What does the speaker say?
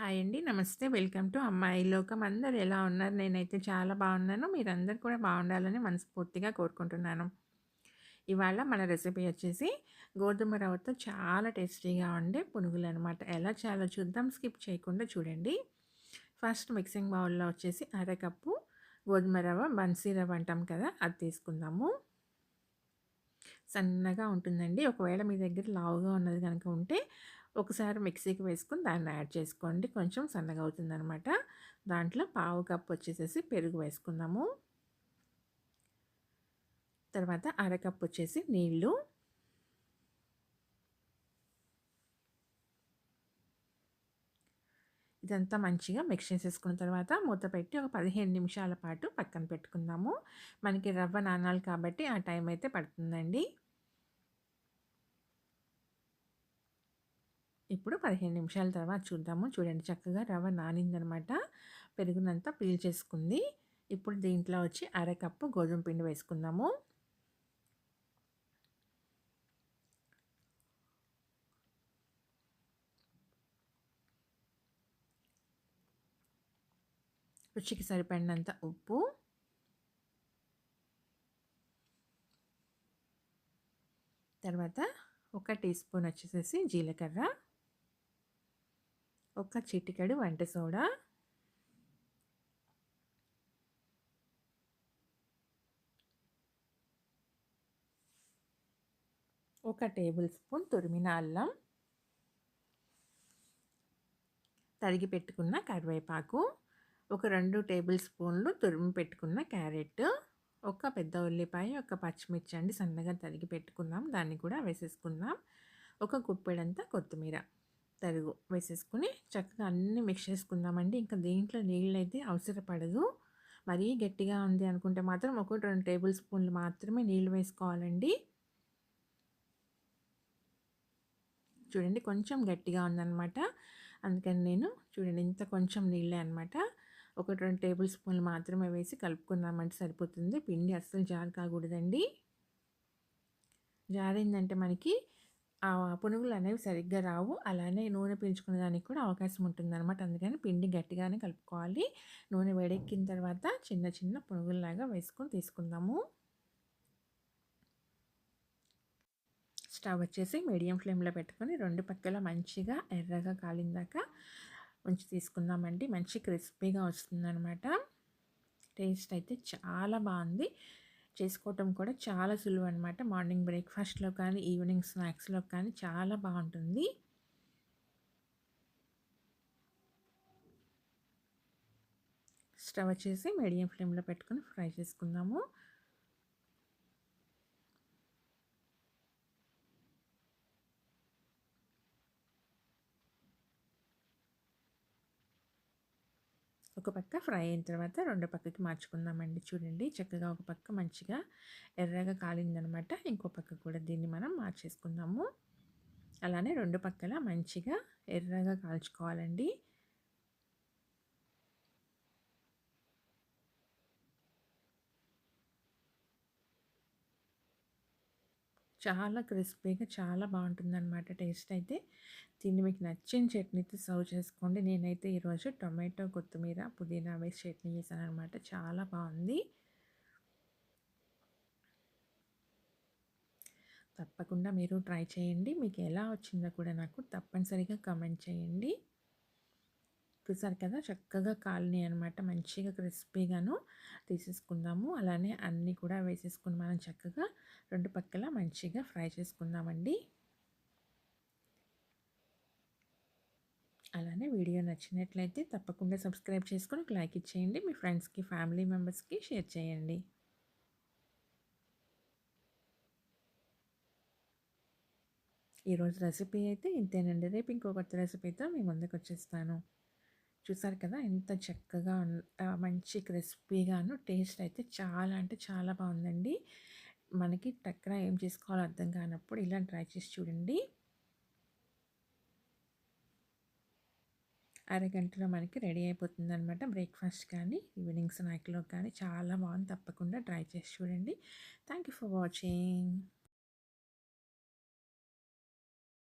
Hi అండి. నమస్తే. Welcome to అమ్మాయి లోకం. అందరు ఎలా ఉన్నారు? నేనైతే చాలా బాగున్నాను. మీరందరు కూడా బాగుండాలని మనస్ఫూర్తిగా కోరుకుంటున్నాను. ఇవాళ మన రెసిపీ వచ్చేసి గోధుమ రవ్వతో చాలా టేస్టీగా ఉండే పునుగులు అనమాట ఎలా చాలా చూద్దాం. స్కిప్ చేయకుండా చూడండి. ఫస్ట్ మిక్సింగ్ బౌల్లో వచ్చేసి అరకప్పు గోధుమ రవ్వ బన్సీ రవ్వ అంటాం కదా అది తీసుకుందాము. సన్నగా ఉంటుందండి. ఒకవేళ మీ దగ్గర లావుగా ఉన్నది కనుక ఉంటే ఒకసారి మిక్సీకి వేసుకుని దాన్ని యాడ్ చేసుకోండి. కొంచెం సన్నగా అవుతుందనమాట దాంట్లో పావు కప్పు వచ్చేసేసి పెరుగు వేసుకుందాము. తర్వాత అరకప్పు వచ్చేసి నీళ్ళు. ఇదంతా మంచిగా మిక్స్ చేసేసుకున్న తర్వాత మూత పెట్టి ఒక పదిహేను నిమిషాల పాటు పక్కన పెట్టుకుందాము. మనకి రవ్వ నానాలు కాబట్టి ఆ టైం అయితే పడుతుందండి. ఇప్పుడు పదిహేను నిమిషాల తర్వాత చూద్దాము. చూడండి చక్కగా రవ్వ నానిందనమాట. పెరుగునంతా పీల్ చేసుకుంది. ఇప్పుడు దీంట్లో వచ్చి అరకప్పు గోధుమ పిండి వేసుకుందాము. రుచికి సరిపడినంత ఉప్పు. తర్వాత ఒక టీ స్పూన్ వచ్చేసేసి జీలకర్ర. ఒక చిటికెడు వంట సోడా. ఒక టేబుల్ స్పూన్ తురిమిన అల్లం. తరిగి పెట్టుకున్న కరివేపాకు. ఒక రెండు టేబుల్ స్పూన్లు తురిమి పెట్టుకున్న క్యారెట్. ఒక పెద్ద ఉల్లిపాయ ఒక పచ్చిమిర్చి అండి సన్నగా తరిగి పెట్టుకుందాం. దాన్ని కూడా వేసేసుకుందాం. ఒక కుప్పెడంతా కొత్తిమీర. తరుగు వేసేసుకుని చక్కగా అన్నీ మిక్స్ చేసుకుందామండి. ఇంకా దీంట్లో నీళ్ళు అయితే అవసరపడదు. మరీ గట్టిగా ఉంది అనుకుంటే మాత్రం ఒకటి రెండు టేబుల్ స్పూన్లు మాత్రమే నీళ్ళు వేసుకోవాలండి. చూడండి కొంచెం గట్టిగా ఉందన్నమాట. అందుకని నేను చూడండి ఇంత కొంచెం నీళ్ళే అనమాట ఒకటి రెండు టేబుల్ స్పూన్లు మాత్రమే వేసి కలుపుకున్నామంటే సరిపోతుంది. పిండి అస్సలు జారు కాకూడదండి జారైందంటే మనకి ఆ పునుగులు అనేవి సరిగ్గా రావు. అలానే నూనె పీల్చుకునే దానికి కూడా అవకాశం ఉంటుంది అనమాట అందుకని పిండి గట్టిగానే కలుపుకోవాలి. నూనె వేడెక్కిన తర్వాత చిన్న చిన్న పునుగుల్లాగా వేసుకొని తీసుకుందాము. స్టవ్ వచ్చేసి మీడియం ఫ్లేమ్లో పెట్టుకొని రెండు పక్కల మంచిగా ఎర్రగా కాలిందాక ఉంచి తీసుకుందామండి. మంచి క్రిస్పీగా వస్తుందన్నమాట. టేస్ట్ అయితే చాలా బాగుంది. చేసుకోవటం కూడా చాలా సులువు అనమాట మార్నింగ్ బ్రేక్ఫాస్ట్లో కానీ ఈవినింగ్ స్నాక్స్లో కానీ చాలా బాగుంటుంది. స్టవ్ వచ్చేసి మీడియం ఫ్లేమ్లో పెట్టుకొని ఫ్రై చేసుకుందాము. ఒక పక్క ఫ్రై అయిన తర్వాత రెండు పక్కకి మార్చుకుందామండి. చూడండి చక్కగా ఒక పక్క మంచిగా ఎర్రగా కాలిందనమాట. ఇంకో పక్క కూడా దీన్ని మనం మార్చేసుకుందాము. అలానే రెండు పక్కల మంచిగా ఎర్రగా కాల్చుకోవాలండి. చాలా క్రిస్పీగా చాలా బాగుంటుందన్నమాట టేస్ట్ అయితే. దీన్ని మీకు నచ్చిన చట్నీతో సర్వ్ చేసుకోండి. నేనైతే ఈరోజు టొమాటో కొత్తిమీర పుదీనా వేసి చట్నీ చేశాను అనమాట చాలా బాగుంది. తప్పకుండా మీరు ట్రై చేయండి. మీకు ఎలా వచ్చిందో కూడా నాకు తప్పనిసరిగా కమెంట్ చేయండి. చూసారు కదా! చక్కగా కాలనీ అనమాట మంచిగా క్రిస్పీగాను తీసేసుకుందాము. అలానే అన్నీ కూడా వేసేసుకుని మనం చక్కగా రెండు పక్కల మంచిగా ఫ్రై చేసుకుందామండి. అలానే వీడియో నచ్చినట్లయితే తప్పకుండా సబ్స్క్రైబ్ చేసుకొని లైక్ ఇచ్చేయండి. మీ ఫ్రెండ్స్కి ఫ్యామిలీ మెంబర్స్కి షేర్ చేయండి. ఈరోజు రెసిపీ అయితే ఇంతేనండి. రేపు ఇంకో కొత్త రెసిపీతో మీ ముందుకు వచ్చేస్తాను. చూసారు కదా! ఎంత చక్కగా మంచి క్రిస్పీగాను టేస్ట్ అయితే చాలా అంటే చాలా బాగుందండి. మనకి టక్కన ఏం చేసుకోవాలో అర్థం కానప్పుడు ఇలా ట్రై చేసి చూడండి. అరగంటలో మనకి రెడీ అయిపోతుంది అనమాట బ్రేక్ఫాస్ట్ కానీ ఈవినింగ్ స్నాక్లో కానీ. చాలా బాగుంది తప్పకుండా ట్రై చేసి చూడండి. Thank you for watching.